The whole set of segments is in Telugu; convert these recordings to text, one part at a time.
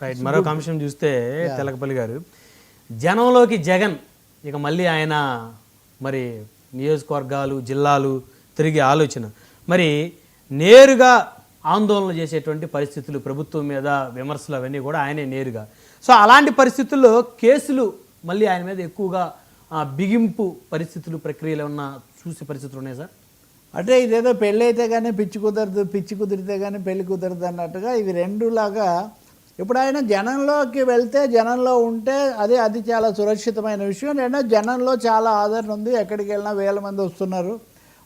రైట్ మరొక అంశం చూస్తే తెలకపల్లి గారు జనంలోకి జగన్ ఇక మళ్ళీ ఆయన మరి నియోజకవర్గాలు జిల్లాలు తిరిగి ఆలోచన. మరి నేరుగా ఆందోళన చేసేటువంటి పరిస్థితులు ప్రభుత్వం మీద విమర్శలు అవన్నీ కూడా ఆయనే నేరుగా. సో అలాంటి పరిస్థితుల్లో కేసులు మళ్ళీ ఆయన మీద ఎక్కువగా బిగింపు పరిస్థితులు ప్రక్రియలు ఏమన్నా చూసే పరిస్థితులు ఉన్నాయి సార్? అంటే ఇదేదో పెళ్ళి అయితే కానీ పిచ్చి కుదరదు పిచ్చి కుదిరితే కానీ పెళ్ళి కుదరదు అన్నట్టుగా ఇవి రెండులాగా ఇప్పుడు ఆయన జనంలోకి వెళ్తే జనంలో ఉంటే అది అది చాలా సురక్షితమైన విషయం. రెండో జనంలో చాలా ఆదరణ ఉంది. ఎక్కడికి వెళ్ళినా వేల మంది వస్తున్నారు.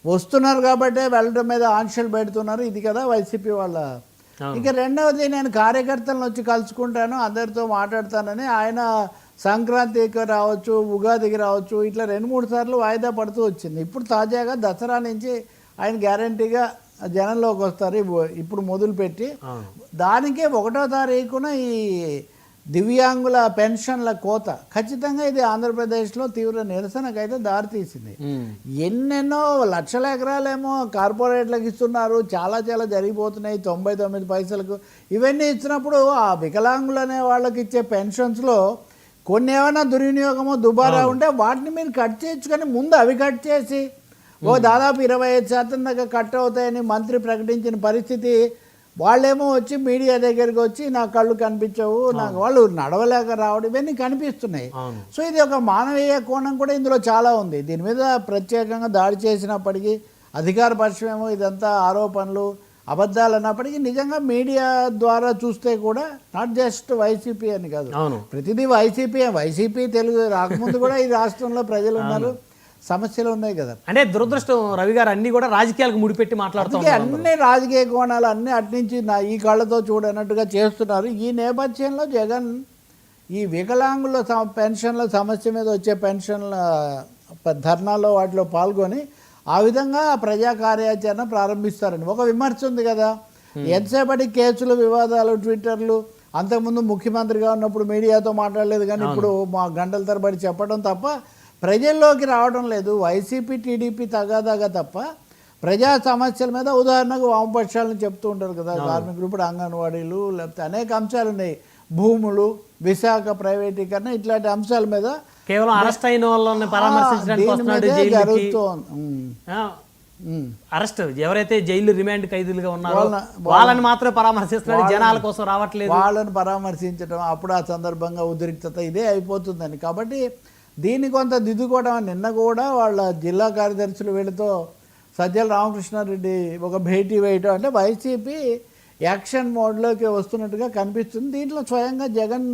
వస్తున్నారు కాబట్టే వెళ్ళడం మీద ఆంక్షలు పెడుతున్నారు. ఇది కదా వైసీపీ వాళ్ళ. ఇక రెండవది నేను కార్యకర్తలను వచ్చి కలుసుకుంటాను. అందరితో మాట్లాడతానని ఆయన సంక్రాంతికి రావచ్చు ఉగాదికి రావచ్చు ఇట్లా రెండు మూడు సార్లు వాయిదా పడుతూ వచ్చింది. ఇప్పుడు తాజాగా దసరా నుంచి ఆయన గ్యారంటీగా జనంలోకి వస్తారు. ఇప్పు- ఇప్పుడు మొదలుపెట్టి దానికే ఒకటో తారీఖున ఈ దివ్యాంగుల పెన్షన్ల కోత. ఖచ్చితంగా ఇది ఆంధ్రప్రదేశ్లో తీవ్ర నిరసనకైతే దారితీసింది. ఎన్నెన్నో లక్షల ఎకరాలేమో కార్పొరేట్లకు ఇస్తున్నారు. చాలా చాలా జరిగిపోతున్నాయి. తొంభై తొమ్మిది పైసలకు. ఇవన్నీ ఇచ్చినప్పుడు ఆ వికలాంగులు అనే వాళ్ళకి ఇచ్చే పెన్షన్స్లో కొన్ని ఏమైనా దుర్వినియోగమో దుబారా ఉంటే వాటిని మీరు కట్ చేయొచ్చు కానీ ముందు అవి కట్ చేసి ఓ దాదాపు ఇరవై ఐదు శాతం దాకా కట్ అవుతాయని మంత్రి ప్రకటించిన పరిస్థితి. వాళ్ళేమో వచ్చి మీడియా దగ్గరికి వచ్చి నా కళ్ళు కనిపించవు నాకు వాళ్ళు నడవలేక రావడం ఇవన్నీ కనిపిస్తున్నాయి. సో ఇది ఒక మానవీయ కోణం కూడా ఇందులో చాలా ఉంది. దీని మీద ప్రత్యేకంగా దాడి చేసినప్పటికీ అధికార పక్షమేమో ఇదంతా ఆరోపణలు అబద్ధాలు అన్నప్పటికీ నిజంగా మీడియా ద్వారా చూస్తే కూడా నాట్ జస్ట్ వైసీపీ అని కాదు. ప్రతిదీ వైసీపీ వైసీపీ తెలుగు రాకముందు కూడా ఈ రాష్ట్రంలో ప్రజలు ఉన్నారు సమస్యలు ఉన్నాయి కదా. అంటే దురదృష్టం రవి గారు అన్ని కూడా రాజకీయాలకు ముడిపెట్టి మాట్లాడుతూ అందుకే ఉన్నారు అన్ని రాజకీయ కోణాలు అన్ని అట్నుంచి నా ఈ కళ్ళతో చూడనట్టుగా చేస్తున్నారు. ఈ నేపథ్యంలో జగన్ ఈ వికలాంగుల పెన్షన్ల సమస్య మీద వచ్చే పెన్షన్ల ధర్నాలో వాటిలో పాల్గొని ఆ విధంగా ప్రజా కార్యాచరణ ప్రారంభిస్తారని. ఒక విమర్శ ఉంది కదా. ఎంతసేపటి కేసులు వివాదాలు ట్విట్టర్లు అంతకుముందు ముఖ్యమంత్రిగా ఉన్నప్పుడు మీడియాతో మాట్లాడలేదు కానీ ఇప్పుడు మా గంటల తరబడి చెప్పడం తప్ప ప్రజల్లోకి రావడం లేదు. వైసీపీ టీడీపీ తగాదాగా తప్ప ప్రజా సమస్యల మీద ఉదాహరణకు వామపక్షాలను చెప్తూ ఉంటారు కదా కార్మికులు ఇప్పుడు అంగన్వాడీలు లేకపోతే అనేక అంశాలు ఉన్నాయి. భూములు విశాఖ ప్రైవేటీకరణ ఇట్లాంటి అంశాల మీద కేవలం అరెస్ట్ అయిన వాళ్ళని పరామర్శించడానికి. అరెస్ట్. ఎవరైతే జైలు రిమాండ్ ఖైదీలుగా ఉన్నారో వాళ్ళ- వాళ్ళని మాత్రమే పరామర్శిస్తున్నాడు జనాల కోసం రావట్లేదు. వాళ్ళని పరామర్శించడం అప్పుడు ఆ సందర్భంగా ఉద్రిక్తత ఇదే అయిపోతుందని. కాబట్టి దీన్ని కొంత దిద్దుకోవడం నిన్న కూడా వాళ్ళ జిల్లా కార్యదర్శులు వీళ్ళతో సజ్జల రామకృష్ణారెడ్డి ఒక భేటీ వేయటం అంటే వైసీపీ యాక్షన్ మోడ్లోకి వస్తున్నట్టుగా కనిపిస్తుంది. దీంట్లో స్వయంగా జగన్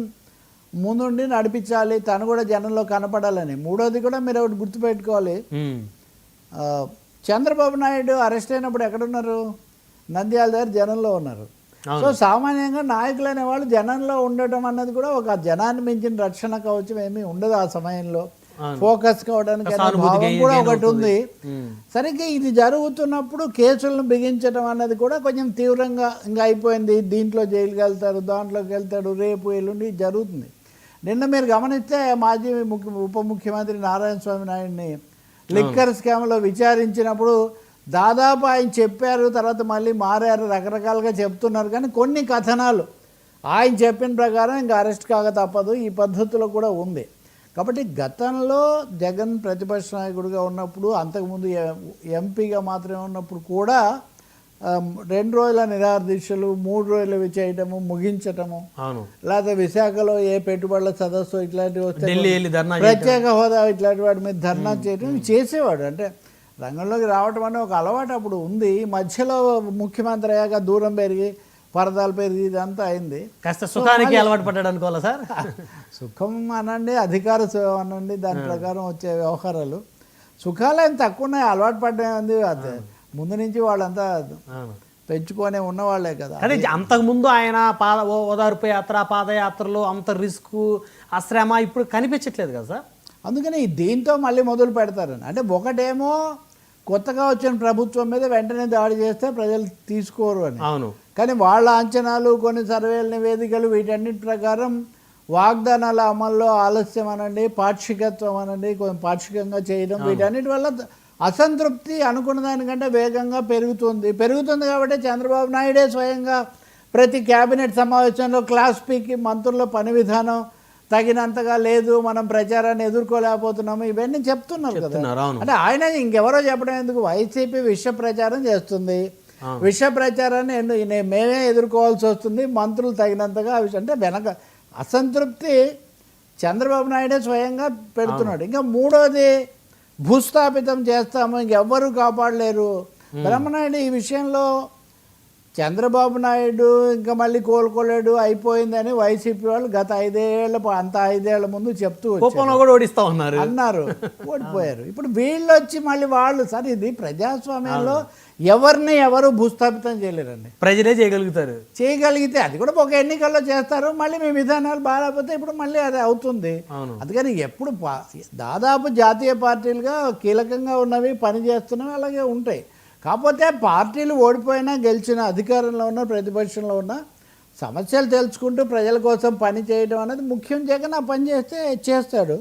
ముందుండి నడిపించాలి. తను కూడా జనంలో కనపడాలని. మూడోది కూడా మీరు ఒకటి గుర్తుపెట్టుకోవాలి. చంద్రబాబు నాయుడు అరెస్ట్ అయినప్పుడు ఎక్కడున్నారు? నంద్యాల దగ్గర జనంలో ఉన్నారు. సో సామాన్యంగా నాయకులు అనేవాళ్ళు జనంలో ఉండటం అన్నది కూడా ఒక జనాన్ని మించిన రక్షణ కవచం ఏమీ ఉండదు ఆ సమయంలో. ఫోకస్ కావడానికి భావం కూడా ఒకటి ఉంది. సరిగ్గా ఇది జరుగుతున్నప్పుడు కేసులను బిగించడం అన్నది కూడా కొంచెం తీవ్రంగా ఇంకా అయిపోయింది. దీంట్లో జైలుకి వెళ్తారు దాంట్లోకి వెళ్తాడు రేపు ఎల్లుండి జరుగుతుంది. నిన్న మీరు గమనిస్తే మాజీ ముఖ్య ఉప ముఖ్యమంత్రి నారాయణ స్వామి నాయుడిని లిక్కర్ స్కామ్లో విచారించినప్పుడు దాదాపు ఆయన చెప్పారు తర్వాత మళ్ళీ మారారు రకరకాలుగా చెప్తున్నారు. కానీ కొన్ని కథనాలు ఆయన చెప్పిన ప్రకారం ఇంకా అరెస్ట్ కాక తప్పదు. ఈ పద్ధతిలో కూడా ఉంది. కాబట్టి గతంలో జగన్ ప్రతిపక్ష నాయకుడిగా ఉన్నప్పుడు అంతకుముందు ఎంపీగా మాత్రమే ఉన్నప్పుడు కూడా రెండు రోజుల నిరాదీక్షలు మూడు రోజులు చేయటము ముగించటము లేకపోతే విశాఖలో ఏ పెట్టుబడుల సదస్సు ఇట్లాంటివి వస్తే ప్రత్యేక హోదా ఇట్లాంటి వాటి మీద ధర్నా చేయడం ఇవి చేసేవాడు. అంటే రంగంలోకి రావటం అనే ఒక అలవాటు అప్పుడు ఉంది. మధ్యలో ముఖ్యమంత్రి అయ్యాక దూరం పెరిగి పరదాలు పెరిగి ఇదంతా అయింది. కాస్త సుఖానికి అలవాటు పడ్డాడు అనుకోవాలా సార్? సుఖం అనండి అధికార సుఖం అనండి దాని ప్రకారం వచ్చే వ్యవహారాలు. సుఖాలు ఏం తక్కువ ఉన్నాయి అలవాటు పడ్డా ఉంది అదే. ముందు నుంచి వాళ్ళంతా పెంచుకొనే ఉన్నవాళ్ళే కదా. కానీ అంతకుముందు ఆయన పాద ఓదార్పు యాత్ర పాదయాత్రలు అంత రిస్క్ అశ్రమ ఇప్పుడు కనిపించట్లేదు కదా సార్? అందుకని దీంతో మళ్ళీ మొదలు పెడతారని. అంటే ఒకటేమో కొత్తగా వచ్చిన ప్రభుత్వం మీద వెంటనే దాడి చేస్తే ప్రజలు తీసుకోరు అని. అవును. కానీ వాళ్ళ అంచనాలు కొన్ని సర్వేల నివేదికలు వీటన్నిటి ప్రకారం వాగ్దానాల అమల్లో ఆలస్యం అనండి పాక్షికత్వం అనండి కొంచెం పాక్షికంగా చేయడం వీటన్నిటి వల్ల అసంతృప్తి అనుకున్న దానికంటే వేగంగా పెరుగుతుంది. పెరుగుతుంది కాబట్టి చంద్రబాబు నాయుడే స్వయంగా ప్రతి కేబినెట్ సమావేశంలో క్లాస్ పీకి మంత్రుల పని విధానం తగినంతగా లేదు మనం ప్రచారాన్ని ఎదుర్కోలేకపోతున్నాము ఇవన్నీ చెప్తున్నారు కదా. అంటే ఆయన ఇంకెవరో చెప్పడం ఎందుకు? వైసీపీ విష ప్రచారం చేస్తుంది. విష ప్రచారాన్ని మేమే ఎదుర్కోవాల్సి వస్తుంది మంత్రులు తగినంతగా అంటే వెనక అసంతృప్తి చంద్రబాబు నాయుడే స్వయంగా పెడుతున్నాడు. ఇంకా మూడోది భూస్థాపితం చేస్తాము ఇంకెవ్వరూ కాపాడలేరు. బ్రహ్మనాయుడు ఈ విషయంలో చంద్రబాబు నాయుడు ఇంకా మళ్ళీ కోలుకోలేడు అయిపోయిందని వైసీపీ వాళ్ళు గత ఐదేళ్ళ అంత ఐదేళ్ళ ముందు చెప్తూ. కోపంలో కూడా ఓడిస్తా ఉన్నారు. అన్నారు. ఓడిపోయారు. ఇప్పుడు వీళ్ళు వచ్చి మళ్ళీ వాళ్ళు సరే ఇది ప్రజాస్వామ్యంలో ఎవరిని ఎవరు భూస్థాపితం చేయలేరండి. ప్రజలే చేయగలుగుతారు. చేయగలిగితే అది కూడా ఒక ఎన్నికల్లో చేస్తారు మళ్ళీ మీ విధానాలు బాగాలేకపోతే ఇప్పుడు మళ్ళీ అది అవుతుంది. అందుకని ఎప్పుడు దాదాపు జాతీయ పార్టీలుగా కీలకంగా ఉన్నవి పనిచేస్తున్నవి అలాగే ఉంటాయి. కాకపోతే పార్టీలు ఓడిపోయినా గెలిచిన అధికారంలో ఉన్న ప్రతిపక్షంలో ఉన్న సమస్యలు తెలుసుకుంటూ ప్రజల కోసం పని చేయడం అనేది ముఖ్యం. జగన్ ఆ పని చేస్తే చేస్తాడు.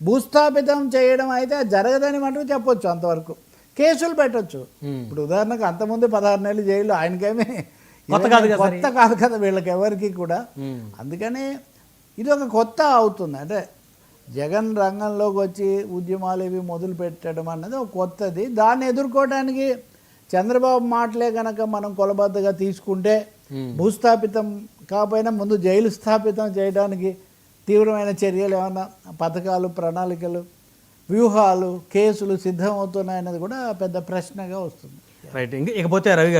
భూస్థాపితం చేయడం అయితే జరగదని మటుకు చెప్పొచ్చు అంతవరకు. కేసులు పెట్టొచ్చు. ఇప్పుడు ఉదాహరణకు అంతకుముందు పదహారు నెలలు జైలు ఆయనకేమీ కొత్త కాదు కదా కొత్త కాదు కదా వీళ్ళకి ఎవరికి కూడా. అందుకని ఇది ఒక కొత్త అవుతుంది. అంటే జగన్ రంగంలోకి వచ్చి ఉద్యమాలు ఇవి మొదలు పెట్టడం అన్నది ఒక కొత్తది. దాన్ని ఎదుర్కోవడానికి చంద్రబాబు మాటలే కనుక మనం కొలబద్దగా తీసుకుంటే ఉమ్. భూస్థాపితం కాకపోయినా ముందు జైలు స్థాపితం చేయడానికి తీవ్రమైన చర్యలు ఏమైనా పథకాలు ప్రణాళికలు వ్యూహాలు కేసులు సిద్ధమవుతున్నాయన్నది కూడా పెద్ద ప్రశ్నగా వస్తుంది రైట్ ఇంక ఇకపోతే రవి